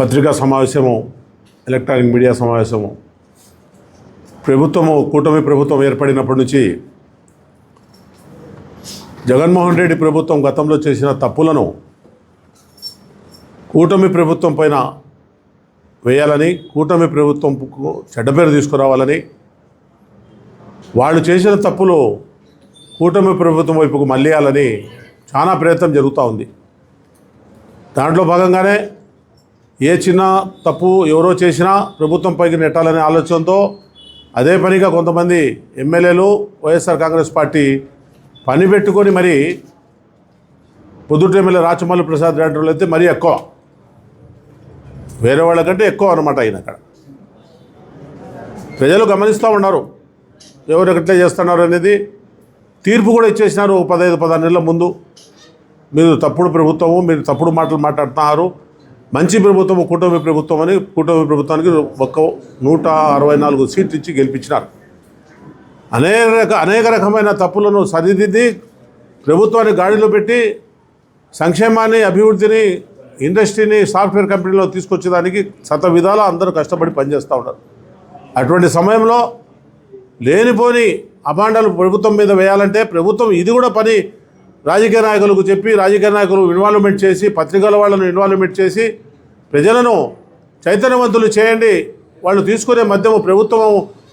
పత్రికా సమావేశము electronic media సమావేశము ప్రభుత్వము కూటమి ప్రభుత్వం ఏర్పడినప్పటి నుంచి జగన్మోహన్ రెడ్డి ప్రభుత్వం గతంలో చేసిన తప్పులను కూటమి ప్రభుత్వం పైన వేయాలని కూటమి ప్రభుత్వంకు చెడ్డ పేరు తీసుకురావాలని వాళ్ళు చేసిన తప్పులు కూటమి ప్రభుత్వం వైపుకు మళ్ళేయాలని చాలా ప్రయత్నం జరుగుతూ ఉంది. దాంట్లో భాగంగానే ఏ చిన్న తప్పు ఎవరో చేసినా ప్రభుత్వం పైకి నెట్టాలనే ఆలోచనతో అదే పనిగా కొంతమంది ఎమ్మెల్యేలు వైఎస్ఆర్ కాంగ్రెస్ పార్టీ పని పెట్టుకొని మరి పొద్దుట ఎమ్మెల్యే రాచమల్లి ప్రసాద్ రెడ్డి అయితే మరీ ఎక్కువ. వేరే వాళ్ళకంటే ఎక్కువ అనమాట ఆయన అక్కడ. ప్రజలు గమనిస్తూ ఉన్నారు. ఎవరు ఎట్లా చేస్తున్నారు అనేది తీర్పు కూడా ఇచ్చేసినారు పదహైదు పదహారు నెలల ముందు. మీరు తప్పుడు ప్రభుత్వము మీరు తప్పుడు మాటలు మాట్లాడుతున్నారు. మంచి ప్రభుత్వం కూటమి ప్రభుత్వం అని కూటమి ప్రభుత్వానికి ఒక్క నూట అరవై నాలుగు సీట్లు ఇచ్చి గెలిపించినారు. అనేక రక అనేక రకమైన తప్పులను సరిదిద్ది ప్రభుత్వాన్ని గాడిలో పెట్టి సంక్షేమాన్ని అభివృద్ధిని ఇండస్ట్రీని సాఫ్ట్వేర్ కంపెనీలో తీసుకొచ్చేదానికి శత విధాలా అందరూ కష్టపడి పనిచేస్తూ ఉంటారు అటువంటి సమయంలో లేనిపోని అభాండాలు ప్రభుత్వం మీద వేయాలంటే ప్రభుత్వం ఇది కూడా పని రాజకీయ నాయకులకు చెప్పి రాజకీయ నాయకులు ఇన్వాల్వ్మెంట్ చేసి పత్రికల వాళ్ళను ఇన్వాల్వ్మెంట్ చేసి ప్రజలను చైతన్యవంతులు చేయండి. వాళ్ళు తీసుకునే మద్యము ప్రభుత్వం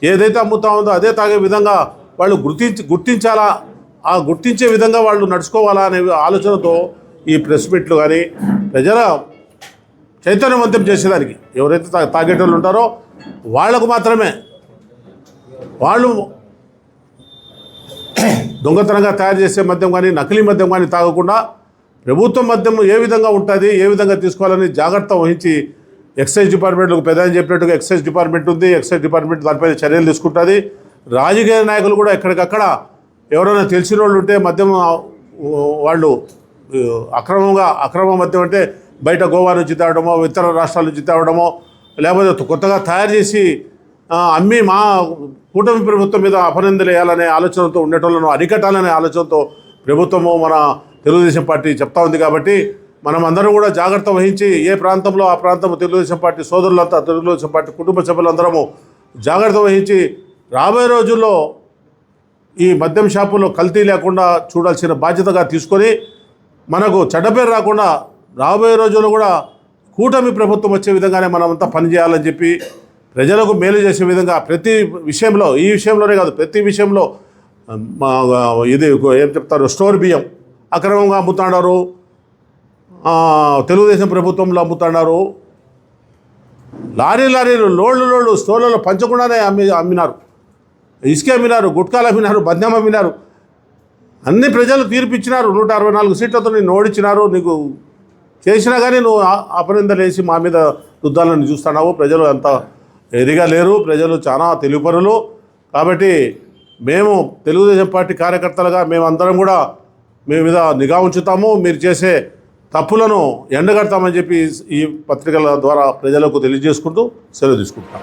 ఏదైతే అమ్ముతా ఉందో అదే తాగే విధంగా వాళ్ళు గుర్తించి గుర్తించాలా? ఆ గుర్తించే విధంగా వాళ్ళు నడుచుకోవాలా అనే ఆలోచనతో ఈ ప్రెస్ మీట్లు కానీ ప్రజల చైతన్యవంతం చేసేదానికి ఎవరైతే తాగేటోళ్ళు ఉంటారో వాళ్ళకు మాత్రమే. వాళ్ళు దొంగతనంగా తయారు చేసే మద్యం కానీ నకిలీ మద్యం కానీ తాగకుండా ప్రభుత్వ మద్యం ఏ విధంగా ఉంటుంది ఏ విధంగా తీసుకోవాలని జాగ్రత్త వహించి ఎక్సైజ్ డిపార్ట్మెంట్లకు పెద్ద చెప్పినట్టుగా ఎక్సైజ్ డిపార్ట్మెంట్ ఉంది ఎక్సైజ్ డిపార్ట్మెంట్ దానిపై చర్యలు తీసుకుంటుంది. రాజకీయ నాయకులు కూడా ఎక్కడికక్కడ ఎవరైనా తెలిసిన వాళ్ళు ఉంటే మద్యం వాళ్ళు అక్రమంగా అక్రమ మద్యం అంటే బయట గోవా నుంచి తేవడమో ఇతర రాష్ట్రాల నుంచి తేవడమో లేకపోతే కొత్తగా తయారు చేసి అమ్మి మా కూటమి ప్రభుత్వం మీద అపనిందలు వేయాలనే ఆలోచనతో ఉండేటోళ్ళను అరికట్టాలనే ఆలోచనతో ప్రభుత్వము మన తెలుగుదేశం పార్టీ చెప్తా ఉంది కాబట్టి మనం అందరం కూడా జాగ్రత్త వహించి ఏ ప్రాంతంలో ఆ ప్రాంతం తెలుగుదేశం పార్టీ సోదరులంతా తెలుగుదేశం పార్టీ కుటుంబ సభ్యులందరము జాగ్రత్త వహించి రాబోయే రోజుల్లో ఈ మద్యం షాపులో కల్తీ లేకుండా చూడాల్సిన బాధ్యతగా తీసుకొని మనకు చెడ్డపేరు రాకుండా రాబోయే రోజుల్లో కూడా కూటమి ప్రభుత్వం వచ్చే విధంగానే మనమంతా పనిచేయాలని చెప్పి ప్రజలకు మేలు చేసే విధంగా ప్రతి విషయంలో ఈ విషయంలోనే కాదు ప్రతి విషయంలో మా ఇది ఏం చెప్తారు స్టోర్ బియ్యం అక్రమంగా అమ్ముతున్నారు తెలుగుదేశం ప్రభుత్వంలో అమ్ముతున్నారు లారీ లారీలు లోళ్ళు లోళ్ళు స్టోర్లలో పంచకుండానే అమ్మి అమ్మినారు. ఇసుక అమ్మినారు గుట్కాలు అమ్మినారు బద్యం అమ్మినారు. అన్ని ప్రజలు తీర్పిచ్చినారు నూట అరవై నాలుగు సీట్లతో నేను ఓడించినారు నీకు చేసినా కానీ నువ్వు అపనిందలేసి మా మీద యుద్ధాలను చూస్తున్నావు ప్రజలు అంతా ఎదిగలేరు ప్రజలు చాలా తెలుపరులు కాబట్టి మేము తెలుగుదేశం పార్టీ కార్యకర్తలుగా మేమందరం కూడా మీ మీద నిఘా ఉంచుతాము. మీరు చేసే తప్పులను ఎండగడతామని చెప్పి ఈ పత్రికల ద్వారా ప్రజలకు తెలియజేసుకుంటూ సెలవు తీసుకుంటాం